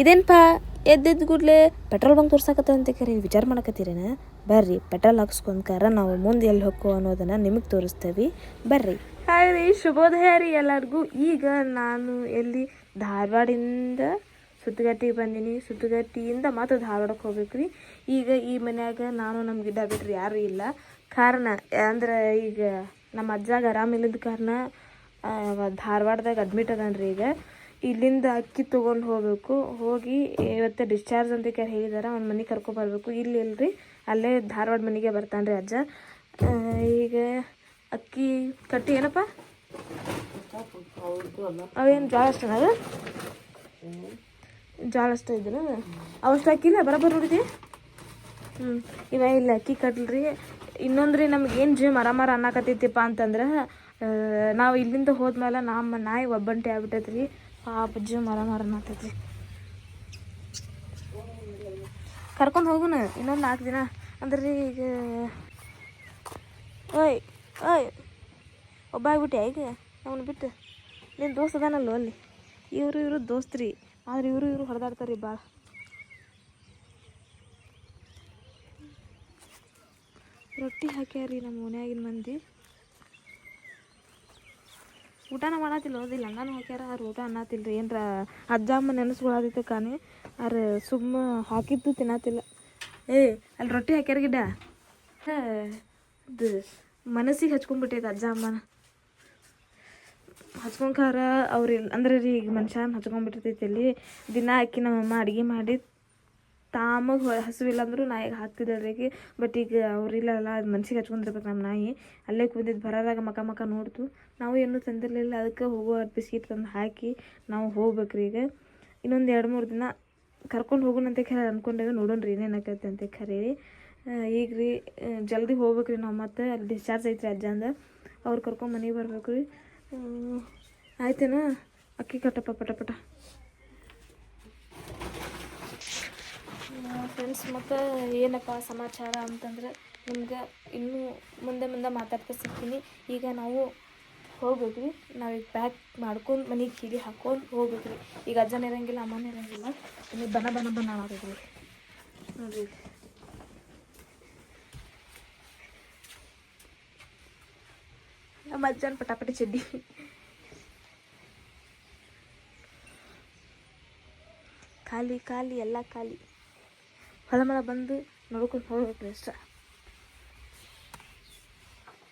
ಇದೇನಪ್ಪ ಎದ್ದೆದ್ದು ಕೂಡಲೇ petrol bunk ತೋರ್ಸಾಕತ್ತ ಅಂತ ಕರೆ ವಿಚಾರ ಮಾಡಕತ್ತೀರೇನ? ಬರ್ರಿ, ಪೆಟ್ರೋಲ್ ಹಾಕ್ಸ್ಕೊಂಡ್ಕಾರ ನಾವು ಮುಂದೆ ಎಲ್ಲಿ ಹೊಕ್ಕು ಅನ್ನೋದನ್ನು ನಿಮಗೆ ತೋರಿಸ್ತೇವೆ. ಬರ್ರಿ. ಹಾಯ್ ರೀ, ಶುಭೋದಯ ರೀ ಎಲ್ಲರಿಗೂ. ಈಗ ನಾನು ಎಲ್ಲಿ ಧಾರವಾಡಿಂದ ಸುತ್ತಗಟ್ಟಿಗೆ ಬಂದೀನಿ. ಸುತ್ತಗಟ್ಟಿಯಿಂದ ಮತ್ತು ಧಾರವಾಡಕ್ಕೆ ಹೋಗ್ಬೇಕು ರೀ. ಈಗ ಈ ಮನ್ಯಾಗ ನಾನು ನಮ್ಮ ಗಿಡ ಬಿಟ್ರೆ ಯಾರೂ ಇಲ್ಲ. ಕಾರಣ ಅಂದ್ರೆ ಈಗ ನಮ್ಮ ಅಜ್ಜಾಗ ಆರಾಮಿಲ್ಲದ ಕಾರಣ ಧಾರವಾಡದಾಗ ಅಡ್ಮಿಟ್ ರೀ ಈಗ. ಇಲ್ಲಿಂದ ಅಕ್ಕಿ ತೊಗೊಂಡು ಹೋಗಬೇಕು. ಹೋಗಿ ಇವತ್ತು ಡಿಸ್ಚಾರ್ಜ್ ಅಂತ ಕ್ಯಾರ ಹೇಳಿದಾರೆ. ಅವ್ನ ಮನೆಗೆ ಕರ್ಕೊಬರ್ಬೇಕು ಇಲ್ಲಿ ಇಲ್ರಿ. ಅಲ್ಲೇ ಧಾರವಾಡ ಮನೆಗೆ ಬರ್ತಾನೆ ರೀ ಅಜ್ಜ ಈಗ ಅಕ್ಕಿ ಕಟ್ಟಿ ಏನಪ್ಪ? ಅವೇನು ಅಷ್ಟನ ಅದು? ಜೋಳ ಅಷ್ಟ ಇದ್ರ ಅವಷ್ಟು ಅಕ್ಕಿಲ್ಲ ಬರೋಬ್ಬರ ನೋಡಿದಿ? ಹ್ಞೂ ಇವ ಇಲ್ಲ, ಅಕ್ಕಿ ಕಟ್ಲ್ರಿ. ಇನ್ನೊಂದ್ರಿ ನಮ್ಗೆ ಏನು ಮರ ಮರ ಅನ್ನಕತ್ತೈತಿಪ್ಪ ಅಂತಂದ್ರೆ ನಾವು ಇಲ್ಲಿಂದ ಹೋದ್ಮೇಲೆ ನಮ್ಮ ನಾಯಿ ಒಬ್ಬಂಟಿ ಆಗ್ಬಿಟ್ಟೈತ್ರಿ. ಪಾಪ ಮರ ಮರ ಅನ್ನತೈತ್ರಿ ಕರ್ಕೊಂಡು ಹೋಗುನ, ಇನ್ನೊಂದು ನಾಲ್ಕು ದಿನ. ಅಂದ್ರೆ ರೀ ಈಗ, ಓಯ್ ಓಯ್, ಒಬ್ಬ ಆಗ್ಬಿಟ್ಟೆ ಈಗ? ಅವನು ಬಿಟ್ಟು. ನಿನ್ನ ದೋಸ್ತ ಅದಾನಲ್ಲೋ ಅಲ್ಲಿ? ಇವರು ಇವರು ದೋಸ್ತ್ರಿ. ಆದ್ರೆ ಇವರು ಇವರು ಹೊಡೆದಾಡ್ತಾರೆ ಭಾಳ ರೊಟ್ಟಿ ಹಾಕ್ಯಾರಿ ನಮ್ಮ ಮನ್ಯಾಗಿನ ಮಂದಿ. ಊಟನ ಮಾಡತ್ತಿಲ್ಲ ಓದಿಲ್ಲ ಹಂಗಾನು ಹಾಕ್ಯಾರ ಅವ್ರು ಊಟ ಅನ್ನತ್ತಿಲ್ಲ ರೀ ಏನರ ಅಜ್ಜಮ್ಮ ನೆನೆಸ್ಕೊಳದಿತ್ತು ಕಾನಿ ಅವ್ರ ಸುಮ್ಮ ಹಾಕಿದ್ದು ತಿನ್ನತ್ತಿಲ್ಲ ಏ ಅಲ್ಲಿ ರೊಟ್ಟಿ ಹಾಕ್ಯಾರ ಗಿಡ ಇದು ಮನಸ್ಸಿಗೆ ಹಚ್ಕೊಂಡ್ಬಿಟ್ಟೈತೆ ಅಜ್ಜ ಅಮ್ಮನ. ಹಚ್ಕೊಂಡ್ಕಾರ ಅವ್ರು ಅಂದ್ರೆ ರೀ ಈಗ ಮನುಷ್ಯನ ಹಚ್ಕೊಂಡ್ಬಿಟ್ಟಿರ್ತೈತಿ ಅಲ್ಲಿ. ದಿನ ಅಕ್ಕಿ ನಮ್ಮಮ್ಮ ಅಡುಗೆ ಮಾಡಿ ತಾಮಗೆ ಹಸುವಿಲ್ಲ ಅಂದರೂ ನಾಯಿಗೆ ಹಾಕ್ತಿದ್ದಳ್ರಿಗೆ ಬಟ್ ಈಗ ಅವ್ರಿಲ್ಲಲ್ಲ ಅದು ಮನ್ಸಿಗೆ ಹಚ್ಕೊಂಡಿರ್ಬೇಕು ನಮ್ಮ ನಾಯಿ. ಅಲ್ಲೇ ಕುಂದಿದ್ದು ಬರೋದಾಗ ಮಕ ಮಕ ನೋಡ್ತು. ನಾವು ಏನೂ ತಂದಿರಲಿಲ್ಲ ಅದಕ್ಕೆ ಹೋಗೋ ಬಿಸ್ಕಿಟ್ ತಂದು ಹಾಕಿ ನಾವು ಹೋಗ್ಬೇಕ್ರಿ ಈಗ. ಇನ್ನೊಂದು ಎರಡು ಮೂರು ದಿನ ಕರ್ಕೊಂಡು ಹೋಗೋಣಂತ ಖರೆ ಅನ್ಕೊಂಡೇವೆ ನೋಡೋಣ ರೀ ಏನೇನಾಕೈತೆ ಅಂತ ಖರೆ. ಈಗ ರೀ ಜಲ್ದಿ ಹೋಗ್ಬೇಕ್ರಿ ನಾವು ಮತ್ತೆ ಅಲ್ಲಿ ಡಿಸ್ಚಾರ್ಜ್ ಐತ್ರಿ ಅಜ್ಜಂದ ಅವ್ರು ಕರ್ಕೊಂಡು ಮನೆಗೆ ಬರ್ಬೇಕು ರೀ ಆಯ್ತೇನಾ? ಅಕ್ಕಿ ಕಟ್ಟಪ್ಪ ಪಟ ಪಟ ಫ್ರೆಂಡ್ಸ್ ಮತ್ತು ಏನಪ್ಪ ಸಮಾಚಾರ ಅಂತಂದ್ರೆ ನಿಮ್ಗೆ ಇನ್ನೂ ಮುಂದೆ ಮುಂದೆ ಮಾತಾಡ್ತಾ ಸಿಗ್ತೀನಿ. ಈಗ ನಾವು ಹೋಗ್ಬೇಕ್ರಿ ನಾವೀಗ ಪ್ಯಾಕ್ ಮಾಡ್ಕೊಂಡು ಮನೆಗೆ ಕೀಲಿ ಹಾಕ್ಕೊಂಡು ಹೋಗ್ಬೇಕ್ರಿ ಈಗ ಅಜ್ಜನ ಇರೋಂಗಿಲ್ಲ, ಅಮ್ಮನ ಇರಂಗಿಲ್ಲ. ಇಲ್ಲಿ ಬನ ಬನ ಬನ ಮಾಡಿದ್ರಿ ನೋಡ್ರಿ. ನಮ್ಮ ಅಜ್ಜನ ಪಟಾಪಟಿ ಚಡ್ಡಿ. ಖಾಲಿ ಖಾಲಿ, ಎಲ್ಲ ಖಾಲಿ. ಹೊಳಮಳ ಬಂದು ನೋಡ್ಕೊಂಡು ಹೋಗ್ಬೇಕು ಅಷ್ಟ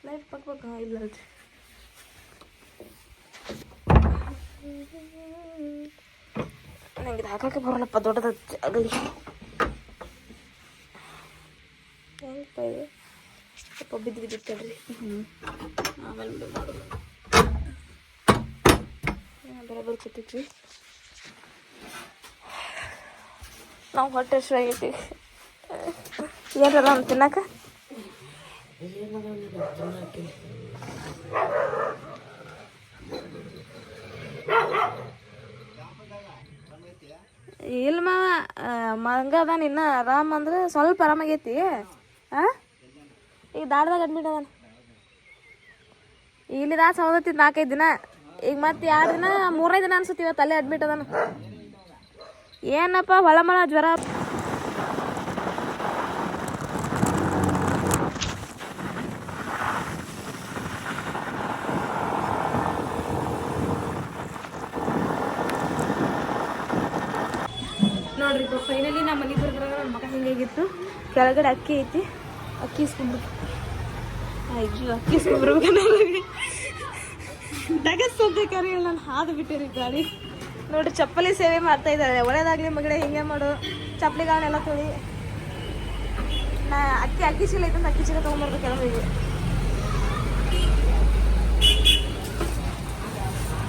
ಲೈಫ್ ಪಕ್ಬೇಕು ಹಾಂ ಇಲ್ಲ ಅಲ್ರಿ ನಂಗೆ ಇದು ಹಾಕಕ್ಕೆ ಬರೋಲ್ಲಪ್ಪ ದೊಡ್ಡದ ಆಗಲಿ ಹೆಂಗಪ್ಪ ಇದು ಸ್ವಲ್ಪ ಬಿದ್ದು ಬಿದ್ದಿತ್ತಲ್ರಿ ಹ್ಞೂ ಆಮೇಲೆ ಬಿಡು ಮಾಡೋದು ಬರೋಬ್ಬರ ಕೂತೈತ್ರಿ ನಾವು ಹೊಟ್ಟೆ ಹಸಿರು ಆಗೈತಿ ಏನಾರ ಅವ್ನು ತಿನ್ನಕ? ಇಲ್ಲ ಮಾವ ಮಂಗ ಅದಾನ ಇನ್ನ ಆರಾಮ್ ಅಂದ್ರೆ ಸ್ವಲ್ಪ ಆರಾಮಾಗೈತಿ. ಆ? ಈಗ ದಾಡ್ದಾಗ ಅಡ್ಮಿಟ್ ಅದಾನ. ಇಲ್ಲಿ ದಾಸ ಸೌದತ್ತಿ ನಾಲ್ಕೈದು ದಿನ. ಈಗ ಮತ್ತೆ ಎರಡು ದಿನ? ಮೂರನೇ ದಿನ ಅನ್ಸುತ್ತೆ ಇವತ್ತು ಅಲ್ಲೇ ಅಡ್ಮಿಟ್ ಅದಾನ. ಏನಪ್ಪ, ಹೊಳಮಳ ಜ್ವರ? ನೋಡ್ರಿ ಫೈನಲಿ ನಮ್ಮ ಮನೆಗೆ ಬರ್ಬರಾಗ ನನ್ನ ಮಗ ಹಿಂಗಾಗಿತ್ತು ಕೆಳಗಡೆ ಅಕ್ಕಿ ಐತಿ, ಅಕ್ಕಿ ಇಸ್ಕೊಂಡ್ಬಿಟ್ಟು ಅಯ್ಯೋ, ಅಕ್ಕಿ ಇಸ್ಕೊಂಡ್ಬರ್ಬೇಕು ಡಗಸ್ ಅಂತ ಕರೆಯಲ್ಲ ನಾನು ಹಾದು ಬಿಟ್ಟಿರಿ ಗಾಳಿ ನೋಡ್ರಿ ಚಪ್ಪಲಿ ಸೇವೆ ಮಾಡ್ತಾ ಇದ್ದಾರೆ. ಒಳ್ಳೇದಾಗ್ಲಿ ಮಗಡೆ ಹಿಂಗೆ ಮಾಡು. ಚಪ್ಪಲಿಗಳನ್ನೆಲ್ಲ ತೊಳಿ. ನಾ ಅಕ್ಕಿ ಅಕ್ಕಿ ಚೀಲ ಐತಂತ ಅಕ್ಕಿ ಚೀಲ ತೊಗೊಂಬರ್ಬೇಕು ಕೆಲವರಿಗೆ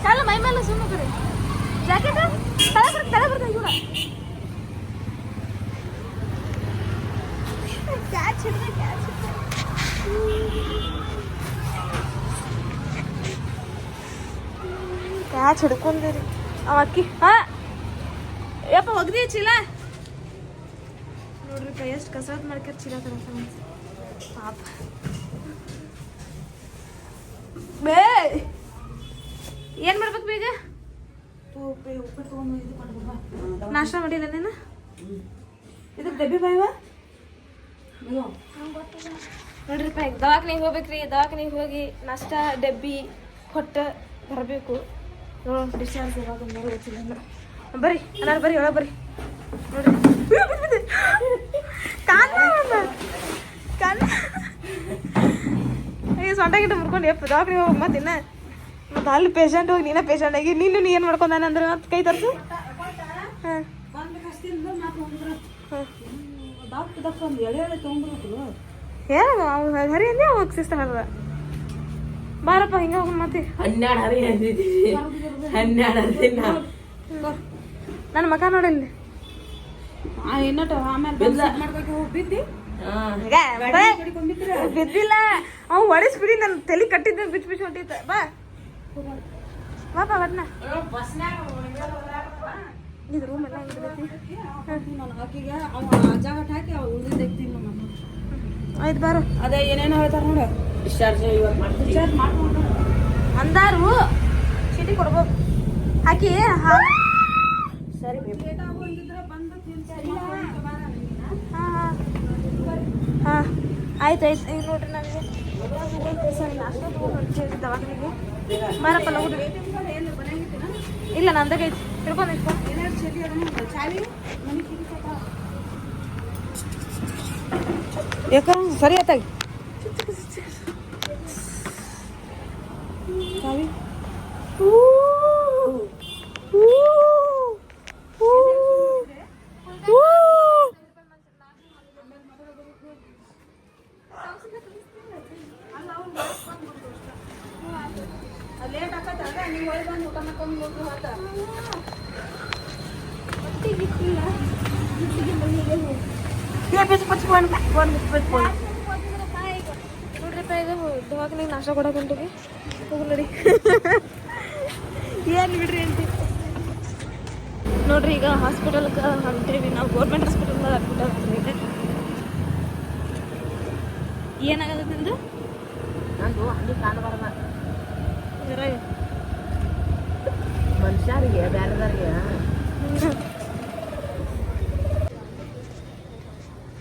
ಚಾಲ, ಮೈ ಮೇಲೆ ಸುಮ್ಮನೆ ಕಡೆ ಜಾಕೆಟ್ ತಲೆ ಬರ್ತ ತಲೆ ಬರ್ತ ಇವಳ ಕ್ಯಾಚ್ ಕ್ಯಾಚ್ ಹಿಡ್ಕೊಂಡ್ರಿ. ಅಕ್ಕಿ. ಹಾ ಯಪ್ಪ ಒಗ್ದಿ ಚೀಲ? ನೋಡ್ರಿ ಕೈ ಎಷ್ಟು ಕಸರತ್ ಮಾಡ್ಕ್ಯಾರ ಚೀಲ ತರ ಪಾಪ. ಬೇ ಏನು ಮಾಡ್ಬೇಕು ಬೇಗ? ನಾಷ್ಟ ಮಾಡಿಲ್ಲ ನೀನು? ಇದು ಡಬ್ಬಿ ಬಾಯ್ವ? ನೋಡ್ರಿಪ್ಪ ದವಾಖಾನಿಗೆ ಹೋಗ್ಬೇಕ್ರಿ ದವಾಖಾನಿಗೆ ಹೋಗಿ ನಷ್ಟ ಡಬ್ಬಿ ಕೊಟ್ಟು ಬರಬೇಕು. ನೋಡೋಣ ಡಿಸ್ಚಾರ್ಜ್ ಯಾವಾಗ ಗೊತ್ತಿಲ್ಲ. ಬರ್ರಿ ಅನ್ನಾರ ಬರ್ರಿ ಒಳಗೆ ಬರ್ರಿ. ನೋಡ್ರಿ. ಕಾಲ ಕಾಲ. ಅಯ್ಯೋ ಸೊಂಟ ಗಿಟ್ಟ ಮುರ್ಕೊಂಡು ಎಪ್ಪ ದವಾಖಾನಿಗೆ ಹೋಗಿ ಮತ್ತೆ ಇನ್ನ. ಮತ್ತೆ ಅಲ್ಲಿ ಪೇಷಂಟ್ ಹೋಗಿ ನೀನೇ ಪೇಷಂಟ್ ಆಗಿ ನೀನು ನೀ ಏನು ಮಾಡ್ಕೊಂಡಾನ ಅಂದ್ರೆ ಮತ್ತೆ ಕೈ ತರಿಸು? ಹಾಂ. ಏನು ಅವ್ನು ಹರಿ ಅಂದ್ರೆ ಅವಾಗ ಸಿಸ್ಟಮ್ ಹರದ ಬಾರಪ್ಪ ಹಿಂಗ ಹೋಗೋಣ ಮತ್ತೆ. ಹನ್ನೆರಡು ಹರಿ ಅಂದಿದ್ದೀವಿ. ಹನ್ನೆರಡು ದಿನ. ನನ್ನ ಮಕ ನೋಡಿಲ್ಲಿ. ಬಿದ್ದಿಲ್ಲ. ಅವ್ ಹೊಡಿಸ್ಬಿಡಿ ನನ್ನ ತಲೆ ಕಟ್ಟಿದ್ದ ಬಿಚ್ಚ ಬಿಚ್ಚ ಹೊಂಟಿತ್ತ ಬಾ. ಬಾಪ ಬರ್ನ. ಇದು ರೂಮ್ ಎಲ್ಲ ಆಯ್ತು ಬಾರ. ಅದೇ ಏನೇನು ಹೇಳ್ತಾರ ನೋಡ. ಡಿಸ್ಚಾರ್ಜ್ ಇವತ್ತು ಮಾಡ್ತೀವಿ. ಅಂದಾರು ಚೀಟಿ ಕೊಡ್ಬೋದು. ಹಾಕಿ ಹಾ. ಸರಿ ಹಾಂ. ಆಯ್ತು ಆಯ್ತು. ಈಗ ನೋಡ್ರಿ ನನಗೆ. ಸರಿ ನಾಷ್ಟ ತೊಗೊಂಡು ದವಾಖಾನೆಗೆ ಬಾರಪ್ಪ ಲಗು ಇಲ್ಲ ನಂದಾಗ ಐತಿ ತಿಳ್ಕೊಂಡು ಇಟ್ಕೊಂಡು ಯಾಕ ಸರಿ ಆತಾಗಿ ಲೇಟ್ ಆಕತ್ತ ನೀವು ಒಳಗೆ ಬಂದು ಊಟ ಮಾಡ್ಕೊಂಡು ಹೋಗಿ ಹೋತ ನೋಡ್ರಿಪ್ಪ ಇದು ದವಾಖಾನೆಗೆ ನಾಶ ಕೊಡಕ್ಕೆ ಹೊಂಟಿವಿ ಹೋಗಿ ನೋಡಿ ಏನು ಬಿಡ್ರಿ ಅಂತ. ನೋಡ್ರಿ ಈಗ ಹಾಸ್ಪಿಟಲ್ಗೆ ಹೊಂಟೇವಿ ನಾವು ಗೌರ್ಮೆಂಟ್ ಹಾಸ್ಪಿಟಲ್ ಅಡ್ಮಿಟ್ ಆಗ್ತೀವಿ ಏನಾಗದ ನಿಂದು ನಂದು ಹಂಗೆ ಕಾಣಬಾರ್ದ. ಮನುಷ್ಯರಿಗೆ ಬೇರೆದವ್ರಿಗೆ.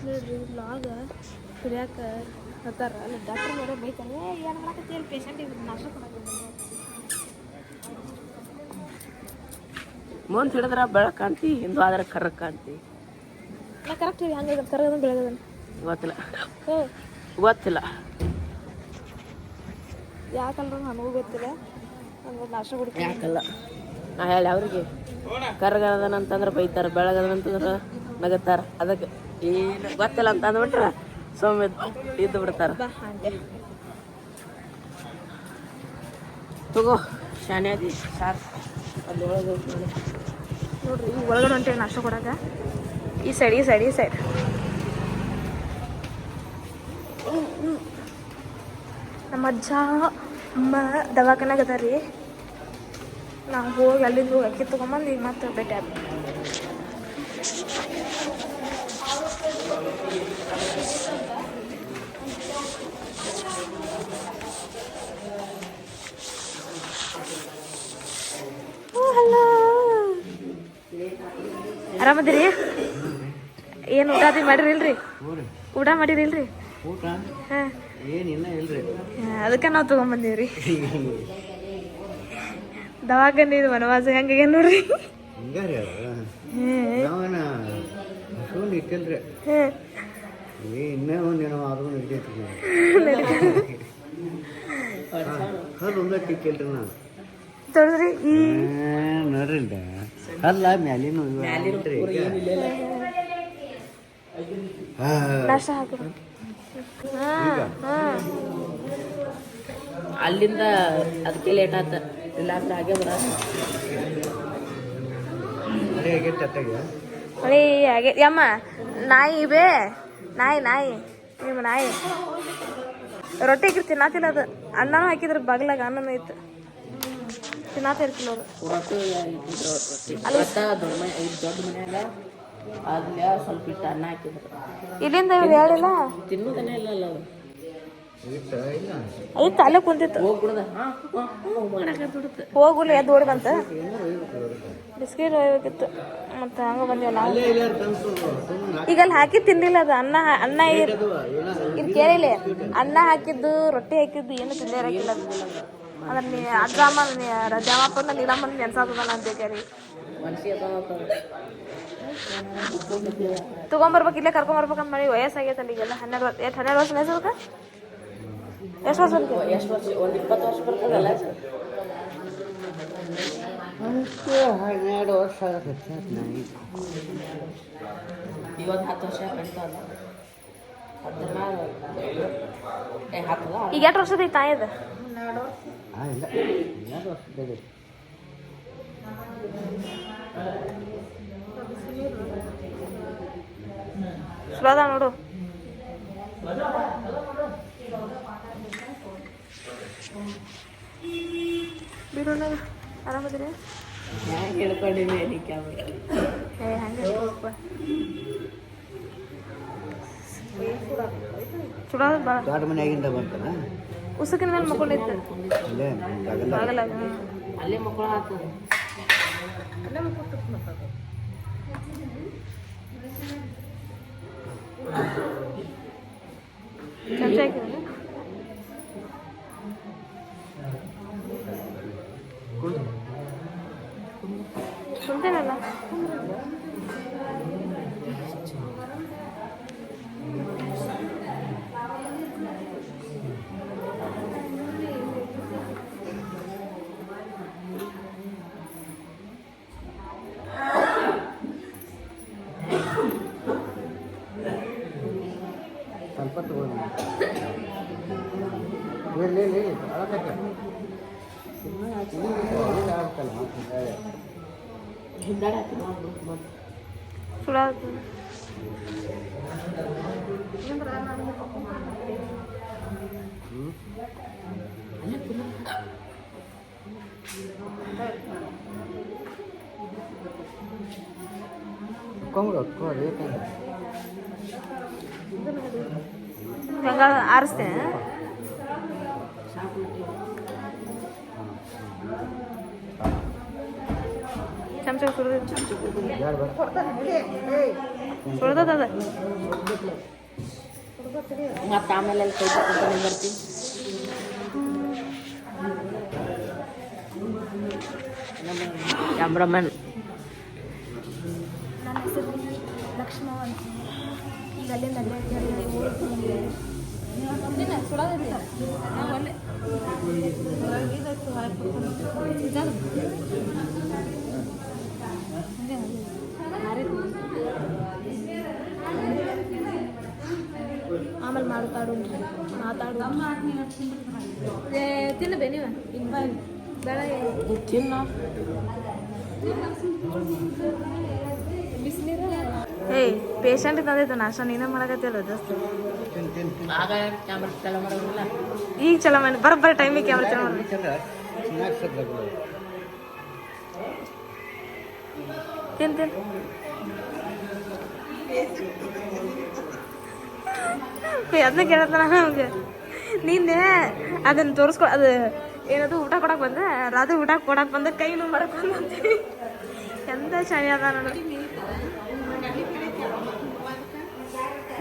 ನೋಡ್ರಿ ಲಾಗ ಕುಡಿಯಾಕ ಹತ್ತಾರ ಅಲ್ಲಿ ಡಾಕ್ಟರ್ ಬೇರೆ ಬೈತಾರೆ ಏನು ಮಾಡಕತ್ತಿ? ಅಲ್ಲಿ ಪೇಷಂಟಿಗೆ ನಾಶ ಕೊಡಕ್ಕೆ ಮುಂದೆ ಹಿಡಿದ್ರ ಬೆಳಕಾಂತಿ ಕಾಣ್ತಿ ಹಿಂದೂ ಆದ್ರೆ ಕರ್ರ ಕಾಣ್ತಿ ಕರೆಕ್ಟ್ ಹೇಳಿ ಹಂಗೆ ಕರಗದ ಬೆಳಗದನ ಗೊತ್ತಿಲ್ಲ. ಗೊತ್ತಿಲ್ಲ. ಯಾಕಂದ್ರೆ ನನಗೂ ಗೊತ್ತಿಲ್ಲ ಹಂಗೆ ನಾಷ್ಟ ಕುಡಿತೀನಿ ಯಾಕಲ್ಲ? ನಾ ಹೇಳಿ ಅವ್ರಿಗೆ ಕರ್ಗದನಂತಂದ್ರೆ ಬೈತಾರ ಬೆಳಗದನಂತಂದ್ರೆ ನಗತ್ತಾರ ಅದಕ್ಕೆ ಏನು ಗೊತ್ತಿಲ್ಲ ಅಂತ ಅಂದ್ಬಿಟ್ರ ಸೌಮ್ಯ ಇದ್ದು ಬಿಡ್ತಾರ. ತಗೋ ಶಾನ್ಯಾದಿ ಸಾರ್. ನೋಡಿ. ನೋಡ್ರಿ ಒಳಗಡೆ ಹೊಂಟೇವಿ ನಾಷ್ಟ ಕೊಡಾಕ? ಈ ಸೈಡ್ ಈ ಸೈಡ್ ಈ ಸೈಡ್. ನಮ್ಮ ಅಜ್ಜ, ಅಮ್ಮ ದವಾಖಾನಾಗ ಅದ ರೀ. ನಾವು ಹೋಗಿ ಅಲ್ಲಿಂದ ಹೋಗಿ ಅಕ್ಕಿ ತೊಗೊಂಬಂದು ಈಗ ಮತ್ತೆ ಭೇಟಿ ಆಗ. ಆರಾಮದಿರಿ? ಏನು ಊಟ ಅದೇ ಮಾಡಿರಿ ಇಲ್ರಿ ಊಟ ಮಾಡಿರಿ ಇಲ್ರಿ ಅದಕ್ಕೆ ನಾವು ತೊಗೊಂಬಂದೀವ್ರಿ. ದವಾಖಾನೆ ಇದು ವನವಾಸ ಹೆಂಗೆ ನೋಡ್ರಿ? ತೊಳೆದ್ರಿ ಈ ನೋಡ್ರಿಲ್ದ ಅಲ್ಲ ಮ್ಯಾಲಿನ ನಾಷ್ಟ ಹಾಕಿದ್ರು ಹಾಂ ಹಾಂ. ಅಲ್ಲಿಂದ ಅದಕ್ಕೆ ಲೇಟ್ ಆತ. ಇಲ್ಲಾಂದ್ರೆ ಹಾಗೆ ಬರ. ಹಾಗೆ ಯಮ್ಮ ನಾಯಿ ಬೇ. ನಾಯಿ ನಾಯಿ. ನಿಮ್ಮ ನಾಯಿ. ರೊಟ್ಟಿ ಹಾಕಿರ್ ತಿನ್ನಾತಿಲ್ಲ ಅದು. ಅನ್ನನೂ ಹಾಕಿದ್ರು ಬಗ್ಲಾಗ ಅನ್ನನೂ ಇತ್ತು. ತಿನ್ನಾತ ಕಿಲೋ ಅದು ಇವತ್ತು ಇಟ್ಟಿದ್ರು ಇವತ್ತ ದೊಡ್ಡ ಮನ್ಯಾಗ ಸ್ವಲ್ಪ ಇಟ್ಟು ಅನ್ನ ಹಾಕಿದ್ರು. ಇಲ್ಲಿಂದ ಇವ್ರು ಹೇಳಿಲ್ಲ ತಿನ್ನೋದನ್ನೇ ಇಲ್ಲ. ಅಲ್ಲ ಕುಂತಿತ್ತು. ಹೋಗುಲ್ಲ ಎದ್ದು ಓಡ್ಬಂತ ಬಿಸ್ಕಿಟ್ ಹೋಗ್ಬೇಕಿತ್ತು. ಮತ್ತೆ ಹಂಗ ಬಂದಿವಲ್ಲ? ನಾವು ಈಗ ಅಲ್ಲಿ ಹಾಕಿ ತಿನ್ಲಿಲ್ಲ ಅದು ಅನ್ನ ಅನ್ನ ಇದು ಕೇಳಿಲ್ಲ. ಅನ್ನ ಹಾಕಿದ್ದು ರೊಟ್ಟಿ ಹಾಕಿದ್ದು ಏನು ತಿಂದೇ ಇರಕ್ಕಿಲ್ಲ ಅದ್ರ ನೀ ಅಜ್ಜಮ್ಮ ರಜಾಮಪ್ಪನ ನೀಲಮ್ಮನ ನೆನ್ಸಾತದಲ್ಲ ಅಂತ ಕೇಳಿ. ಮನ್ಸಿಗೆ ತಗೊಂಬರ್ಬೇಕು ಇಲ್ಲೇ ಕರ್ಕೊಂಬರ್ಬೇಕಂತ ಮಾಡಿ ವಯಸ್ಸಾಗೈತಲ್ಲ ಈಗೆಲ್ಲ. ಹನ್ನೆರಡು ವರ್ಷ ಎಷ್ಟು ಹನ್ನೆರಡು ವರ್ಷ ವಯಸ್ಸು ಎಷ್ಟು ವರ್ಷ ಅದಕ್ಕೆ? ಎಷ್ಟು ವರ್ಷ ಒಂದು ಇಪ್ಪತ್ತು ವರ್ಷ ಬರ್ತದಲ್ಲ ಹನ್ನೆರಡು ವರ್ಷ ಇವತ್ತು ಹತ್ತು ವರ್ಷ ಕಡಿತಾವಲ್ಲ ಹತ್ತರ ಮ್ಯಾಲ ಏ ಹತ್ತದ ಈಗ ಎಷ್ಟು ವರ್ಷದ ಐತಿ ತಾಯಿ ಆ ಇಲ್ಲ ಹನ್ನೆರಡು ವರ್ಷದ ಚಲೋ ಅದ ನೋಡು. ಬಿಡೋಣ ಏ, ಹಂಗೆ ಚಲೋ ಅದ ಭಾಳ ದೊಡ್ಡ ಮನೆಯಾಗಿಂದ ಬಂತನ ಉಸುಕಿನ ಮೇಲೆ ಮಕ್ಕೊಂಡಿತ್ತು ಇತ್ತು ಆಗಲ್ಲ. ಅಲ್ಲೇ ಮಕ್ಕಳು ಹಾಕ್ತದೆ ಚಮಚ ಹಾಕಿದ್ರೆ ಹಿಂದಾಡಿ ಹಾಕಿ ಮಾಡ್ಬಿಡು ಮತ್ತೆ ಚಲೋ ಆಯ್ತು ಕೊಂಗ್ರು ಒಟ್ಟು ರೇಟ್ ಹೆಂಗ ಆರಿಸ್ತೇನೆ ಚಮಚ ಸುರಿದ ಯಾರು ಬರ ಸುಳ್ದದ ಅದ ಮತ್ತೆ ಆಮೇಲೆ ಅಲ್ಲಿ ಕೈ ತಗೊಂಡು ಬರ್ತೀವಿ ಕ್ಯಾಮ್ರಾಮನ್ ನನ್ನ ಹೆಸರು ಲಕ್ಷ್ಮ ಅಂತ ಈಗ ಅಲ್ಲಿಂದ ಅಲ್ಲೇ ಊರಿಗೆ ಬಂದೆ ಸುಳೋದಿಲ್ಲ ಆಮೇಲೆ ಮಾತಾಡು ಮಾತಾಡು ಏ ತಿನ್ನಬೇ ನೀವು ಇನ್ನು ಬೆಳಗ್ಗೆ ತಿನ್ನ ಬಿಸಿನೀರು ಏಯ್ ಪೇಷಂಟ್ ತಂದೈತೆ ನಾಷ್ಟ ನೀನೇ ಮಾಡಕತ್ತಿಲ್ಲ ದೋಸ್ತ ಆಗ ಕ್ಯಾಮ್ರಾ ಚಲ ಮಾಡೋದಿಲ್ಲ ಈಗ ಚಲೋ ಮಾಡಿ ಬರೋಬ್ಬರ ಟೈಮಿಗೆ ಕ್ಯಾಮ್ರಾ ಚಲೋ ಮಾಡಿ ತಿನ್ ತಿನ್ ಅದನ್ನ ಕೇಳತ್ತನ ನಮ್ಗೆ? ನಿನ್ನೆ ಅದನ್ನ ತೋರಿಸ್ಕೊ ಅದು ಏನದು ಊಟ ಕೊಡಕ್ ಬಂದೆ? ರಾತ್ರಿ ಊಟ ಕೊಡಕ್ ಬಂದ ಕೈ ನೋವು ಮಾಡಕ್ ಬಂದಂತೀನಿ ಎಂತ ಚಳಿ ಅದ ನೋಡಿ.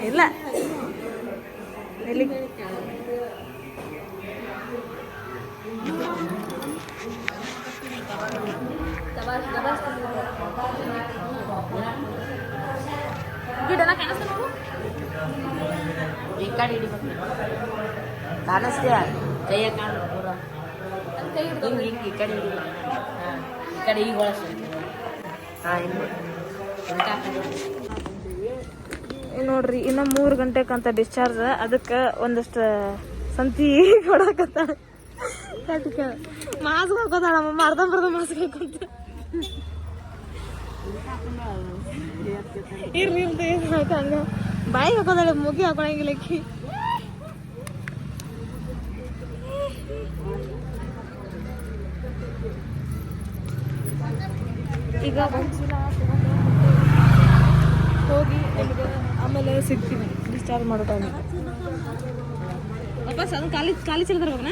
ಇಲ್ಲ. ಎಲ್ಲಿ ಗಿಡನ ಕಾಣಿಸ್ತಾ ನೋಡು ಈ ಕಡೆ ಹಿಡಿಬೇಕು ಕಾಣಿಸ್ತೀಯ? ಕೈಯ ಕಾಣ ಪೂರ. ಹಿಂಗೆ ಹಿಂಗೆ ಈ ಕಡೆ ಹಿಡಿಬೇಕು ಹಾಂ ಈ ಕಡೆ ಈಗ ಒಳಸ ಹಾಂ ಹಿಂಗೆ ಉಲ್ಟಾ ಇದ್ ನೋಡ್ರಿ ಇನ್ನ ಮೂರು ಗಂಟೆಕಂತ ಡಿಸ್ಚಾರ್ಜ್ ಅದಕ್ಕೆ ಒಂದಷ್ಟು ಸಂತಿ ಕೊಡಕತ್ತಾಳ. ಅದಕ್ಕೆ ಮಾಸ್ಕ್ ಹಾಕೋತಾಳ ಅಮ್ಮ ಅರ್ಧಂಬರ್ಧ ಮಾಸ್ಕ್ ಹಾಕೊಂತ. ಇರ್ಲಿ ಅಂತ ಏನ್ ಹಂಗ ಬಾಯಿಗೆ ಹಾಕೋದಾಳೆ ಮುಗಿ ಹಾಕೊಳಂಗಿಲ್ಲ ಆಕಿ ಈಗ ಹೋಗಿ ಆಮೇಲೆ ಸಿಗ್ತೀನಿ. ಡಿಸ್ಚಾರ್ಜ್ ಮಾಡೋ ಟೈಮ್ ಅಪ್ಪ ಅದು ಖಾಲಿ ಖಾಲಿ ಚೀಲ ತರ್ಬೇಕನ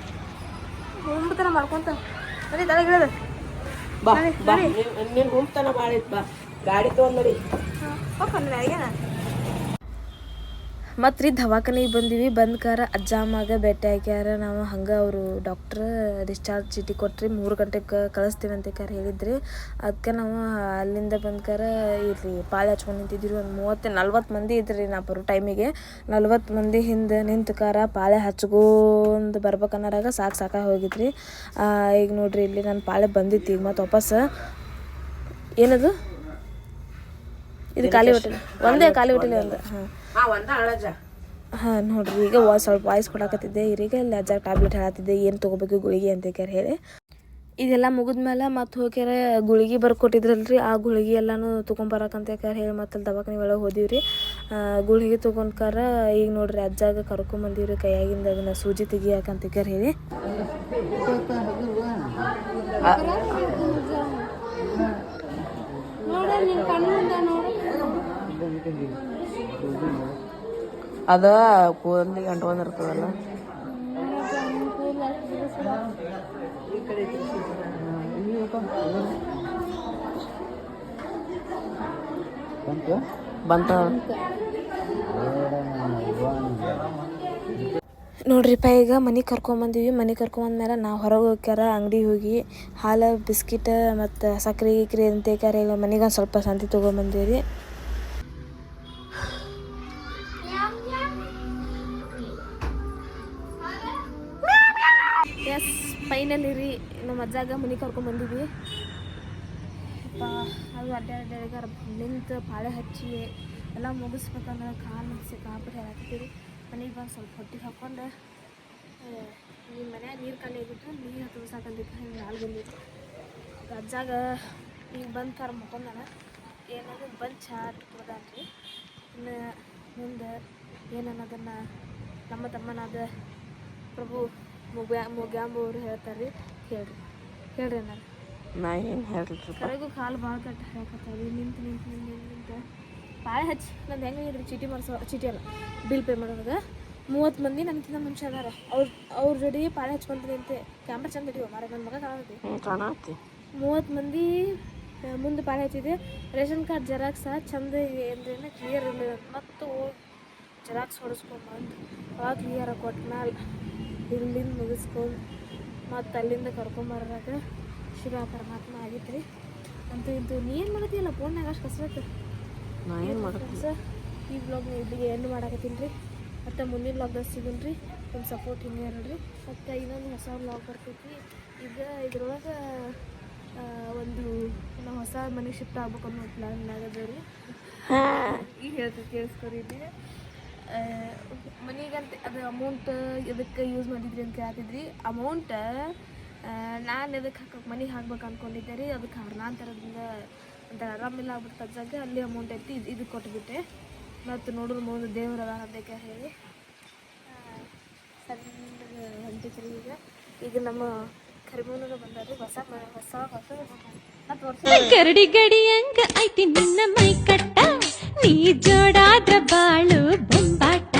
ಹುಂಬತನ ಮಾಡ್ಕೊಂತ. ನಡಿ ತಲೆ ಗಿಡದ ಬಾ ಬಾ. ನೀನು ಮಾಡಿದ್ ಬಾ. ಗಾಡಿ ತಗೊಂಡ್ ನೋಡಿ. ಹೋಗ್ಕೊಂಡು ಮತ್ತು ರೀ ದವಾಖಾನಿಗೆ ಬಂದೀವಿ ಬಂದ ಕಾರ ಅಜ್ಜ ಅಮ್ಮಗೆ ಭೇಟಿ ಆಗ್ಯಾರ. ನಾವು ಹಂಗೆ ಅವರು ಡಾಕ್ಟ್ರ್ ಡಿಸ್ಚಾರ್ಜ್ ಚೀಟಿ ಕೊಟ್ರಿ ಮೂರು ಗಂಟೆಗೆ ಕಳಿಸ್ತೀವಿ ಅಂತ ಕಾರ ಹೇಳಿದ್ರಿ. ಅದಕ್ಕೆ ನಾವು ಅಲ್ಲಿಂದ ಬಂದ್ಕಾರ ಇಲ್ಲಿ ಪಾಳೆ ಹಚ್ಕೊಂಡು ನಿಂತಿದ್ವಿ ಒಂದು ಮೂವತ್ತು ನಲ್ವತ್ತು ಮಂದಿ ಇದ್ರಿ ನಾ ಬರೋ ಟೈಮಿಗೆ ನಲ್ವತ್ತು ಮಂದಿ ಹಿಂದೆ ನಿಂತ ಕಾರ ಪಾಳೆ ಹಚ್ಕೊಂಡು ಬರ್ಬೇಕನ್ನೋರಾಗ ಸಾಕು ಸಾಕಾಗಿ ಹೋಗಿದ್ರಿ. ಈಗ ನೋಡ್ರಿ ಇಲ್ಲಿ ನಾನು ಪಾಳೆ ಬಂದಿತ್ತು ಈಗ ಮತ್ತು ವಾಪಸ್. ಏನದು? ಇದು ಖಾಲಿ ಹೋಟೆಲ್ ಒಂದೇ ಖಾಲಿ ಹೋಟೆಲ್ ಒಂದು. ಹಾಂ. ಹಾ ನೋಡ್ರಿ ಈಗ ವಾ ಸ್ವಲ್ಪ ವಾಯ್ಸ್ ಕೊಡಾಕತ್ತಿದ್ದೆ. ಈಗ ಅಲ್ಲಿ ಅಜ್ಜ ಟ್ಯಾಬ್ಲೆಟ್ ಹೇಳತ್ತಿದ್ದೆ ಏನು ತೊಗೋಬೇಕು ಗುಳಿಗೆ ಅಂತ ಕ್ಯಾರ ಹೇಳಿ. ಇದೆಲ್ಲ ಮುಗಿದ್ಮೇಲೆ ಮತ್ತೆ ಹೋಗ್ಯಾರ ಗುಳಿಗೆ ಬರ್ಕೊಟ್ಟಿದ್ರಲ್ರಿ. ಆ ಗುಳಿಗೆ ಎಲ್ಲಾನು ತೊಗೊಂಬರಕಂತ ಯಾಕಾರ ಹೇಳಿ ಮತ್ತೆ ದವಾಖಾನೆ ಒಳಗೆ ಹೋದಿವ್ರಿ. ರೀ ಗುಳಿಗೆ ತೊಗೊಂಡ್ಕಾರ ಈಗ ನೋಡ್ರಿ ಅಜ್ಜಾಗ ಕರ್ಕೊಂಬಂದಿವ್ರಿ ಕೈಯಾಗಿಂದ ಅದನ್ನ ಸೂಜಿ ತೆಗಿಯಾಕಂತ ಯಾಕಾರ ಹೇಳಿ. ಅದ ಕೂದಲಿಗೆ ಅಂಟ್ಕೊಂಡಿರ್ತದಲ್ಲ ಬಂತ. ನೋಡ್ರಿಪ್ಪ ಈಗ ಮನೆಗೆ ಕರ್ಕೊಂಬಂದಿವಿ. ಮನೆಗೆ ಕರ್ಕೊಂಬಂದ್ಮೇಲೆ ನಾವು ಹೊರಗೆ ಹೋಗ್ಯಾರ, ಅಂಗಡಿ ಹೋಗಿ ಹಾಲು, ಬಿಸ್ಕಿಟ್ ಮತ್ತು ಸಕ್ಕರೆ ಗಿಕ್ರಿ ಅಂತ ಮನೆಗೆ ಒಂದು ಸ್ವಲ್ಪ ಸಂತಿ ತೊಗೊಂಬಂದಿವಿ ಎಸ್ ನಮ್ಮ ಅಜ್ಜಾಗ ಮನೆ ಕರ್ಕೊಂಬಂದಿದ್ವಿ ಅಪ್ಪ, ಅದು ಅಡ್ಡಾಡ್ಯಾಗ ನಿಂತು ಪಾಳೆ ಹಚ್ಚಿ ಎಲ್ಲ ಮುಗಿಸ್ಬೇಕಂದ್ರೆ ಕಾಲು ಮುಗಿಸಿ ಕಾಪಿಟ್ಟು ಹಾಕ್ತೀವಿ ಮನೆಗೆ ಬಂದು ಸ್ವಲ್ಪ ಹೊಟ್ಟಿಗೆ ಹಾಕ್ಕೊಂಡು ನಿಮ್ಮ ಮನ್ಯಾಗ ನೀರು ಖಾಲಿ ಆಗಿಬಿಟ್ಟು ನೀರು ಹತ್ತುಸಾಕಂತಿತ್ತು ಹಿಂಗೆ ಹಾಲು ಬಂದಿತ್ತು. ಅಜ್ಜಾಗ ಈಗ ಬಂದು ಕರ್ ಮಕ್ಕೊಂಡಾನ ಏನಾದ್ರು ಬಂದು ಚಾ ಇಟ್ಕೊದಾನ್ರಿ ಇನ್ನು ಮುಂದೆ ಏನನ್ನೋದನ್ನು ನಮ್ಮ ತಮ್ಮನಾದ ಪ್ರಭು ಮುಗ್ಯಾ ಮುಗ್ಯಾಂಬು ಅವ್ರು ಹೇಳ್ತಾರೆ ರೀ ಹೇಳ್ರಿ. ಹೇಳ್ರಿ ನಾನು ನಾ ಏನ್ ಹೇಳ್ರಿ ಕರೆಗೂ ಕಾಲು ಭಾಳ ಕಟ್ಟ ಹಾಕತ್ತಾವ ನಿಂತು ನಿಂತು ನಿಂತು ನಿಂತು ಭಾಳ ಹಚ್ಚಿ ನಂದು ಹೆಂಗಾಗಿದ್ರಿ ಚೀಟಿ ಮಾಡಿಸೋ ಚೀಟಿ ಅಲ್ಲ ಬಿಲ್ ಪೇ ಮಾಡೋವಾಗ. ಮೂವತ್ತು ಮಂದಿ ನನಗಿಂತ ಮುಂಚೆ ಅದಾರ. ಅವ್ರ ಅವ್ರ ಜೋಡಿ ಪಾಳೆ ಹಚ್ಕೊಂತ ನಿಂತೆ. ಕ್ಯಾಮ್ರಾ ಚಂದ ಹಿಡಿಯೋ ಮಾರ ನನ್ನ ಮಗ ಕಾಣತಿ ಮೂವತ್ತು ಮಂದಿ ಮುಂದೆ ಪಾಳೆ ಹಚ್ಚಿದೆ ರೇಷನ್ ಕಾರ್ಡ್ ಜೆರಾಕ್ಸ್ ಚಂದ ಏನ್ರೇನ ಕ್ಲಿಯರ್ ಇಲ್ಲ. ಮತ್ತು ಜೆರಾಕ್ಸ್ ಹೊಡಿಸ್ಕೊಂಬಂದು ಅವಾಗ ಕೊಟ್ಟ ಮೇಲೆ ಇಲ್ಲಿಂದ ಮುಗಿಸ್ಕೊಂಡು ಮತ್ತು ಅಲ್ಲಿಂದ ಕರ್ಕೊಂಬರಾಗ ಶಿವ ಪರಮಾತ್ಮ ಆಗಿತ್ತು ರೀ ಅಂತೂ ಇದು ನೀ ಏನು ಮಾಡತ್ತೀಯಲ್ಲ? ಫೋನ್ನಾಗ ಅಷ್ಟು ಕಸರತ್ತು ನಾ ಏನ್ ಮಾಡ್ತೀನಿ ಫ್ರೆಂಡ್ಸ್ ಈ ಬ್ಲಾಗ್ ಇಲ್ಲಿಗೆ ಏನು ಮಾಡಾಕತ್ತೀನಿ ರೀ. ಮತ್ತು ಮುಂದಿನ ಬ್ಲಾಗ್ದಾಗ ಸಿಗೋಣ ರೀ. ಒಂದು ಸಪೋರ್ಟ್ ಹಿಂಗೆ ನೋಡ್ರಿ ಮತ್ತು ಇನ್ನೊಂದು ಹೊಸ ಬ್ಲಾಗ್ ಬರ್ತೈತಿ. ಈಗ ಇದ್ರೊಳಗೆ ಒಂದು ನಾವು ಹೊಸ ಮನೆ ಶಿಫ್ಟ್ ಆಗ್ಬೇಕು ಅನ್ನೋ ಪ್ಲ್ಯಾನ್ ಆಗದ ರೀ. ಈಗ ಹೇಳ್ತೀವಿ ಕೇಳಿಸ್ಕೊರಿ ಮನೆಗಂತ ಅದು ಅಮೌಂಟ್ ಎದಕ್ಕೆ ಯೂಸ್ ಮಾಡಿದ್ರಿ ಅಂತ ಕೇಳ್ತಿದ್ರಿ. ಅಮೌಂಟ್ ನಾನು ಎದಕ್ಕೆ ಹಾಕಕ್ಕೆ ಮನೆಗೆ ಹಾಕ್ಬೇಕು ಅಂದ್ಕೊಂಡಿದ್ದೆ ರೀ. ಅದಕ್ಕೆ ಕಾರಣಾಂತರದಿಂದ ಅಂತ ಆರಾಮಿಲ್ಲ ಆಗ್ಬಿಟ್ಟು ಅಜ್ಜಾಗ ಅಲ್ಲಿ ಅಮೌಂಟ್ ಐತಿ ಇದು ಇದು ಕೊಟ್ಬಿಟ್ಟೆ. ಮತ್ತು ನೋಡಿದ್ರೆ ಮುಂದೆ ದೇವ್ರ ಅದ ಅದಕ್ಕೆ ಹೇಳಿ ಸಣ್ಣ ಹೊಂಟಿದ್ರಿ ಈಗ. ಈಗ ನಮ್ಮ ಕರಿಮೂನಿಗೆ ಬಂದಾರಿ ಹೊಸ ಹೊಸ ಹೊಸ ಮತ್ತು ಗಡಿ ಹಂಗ ಐತಿ, ನಿನ್ನ ಮೈ ಕಟ್ಟ. ನೀ ಜೋಡಾದ್ರ ಬಾಳು ಬೊಂಬಾಟ